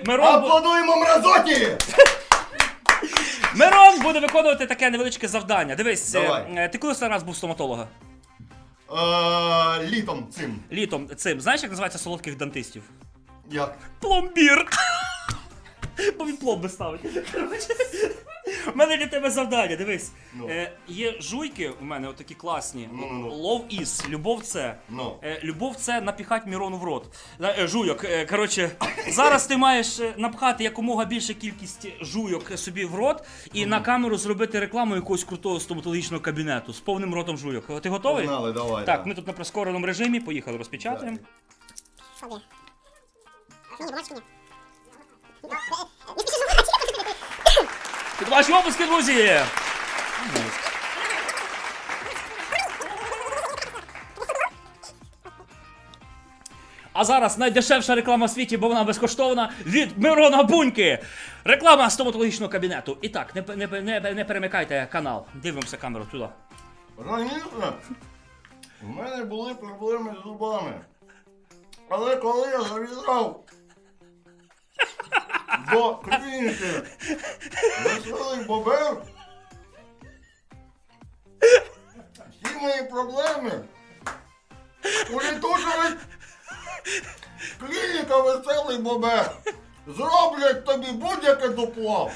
Мирон, бу- Аплодуємо мразоті! Мирон буде виконувати таке невеличке завдання. Дивись, е, Давай. е, ти коли останній раз був у стоматолога? Е, Літом цим. Літом цим. Знаєш, як називається солодких дантистів? Як? Пломбір. Бо він пломби ставить. Коротше, У мене для тебе завдання, дивись. Ну. Е, є жуйки у мене отакі класні. Ну-ну-ну. Лов іс, любов це. Ну. Е, любов це напіхать Мірону в рот. Е, е, жуйок. Е, коротше, зараз ти маєш е, напхати якомога більше кількість жуйок собі в рот і на камеру зробити рекламу якогось крутого стоматологічного кабінету з повним ротом жуйок. Ти готовий? Погнали, давай. Так, да. ми тут на прискореному режимі, поїхали, розпечатаємо. Що? Мені бачиш мені? Під ваші опуски, друзі! А зараз найдешевша реклама в світі, бо вона безкоштовна від Мирона Буньки. Реклама стоматологічного кабінету. І так, не, не, не, не перемикайте канал. Дивимося камеру туди. Раніше в мене були проблеми з зубами. Але коли я завітав до клініки веселий бобер, всі мої проблеми улітучились. Клініка веселий бобер. Зроблять тобі будь-яке дупло.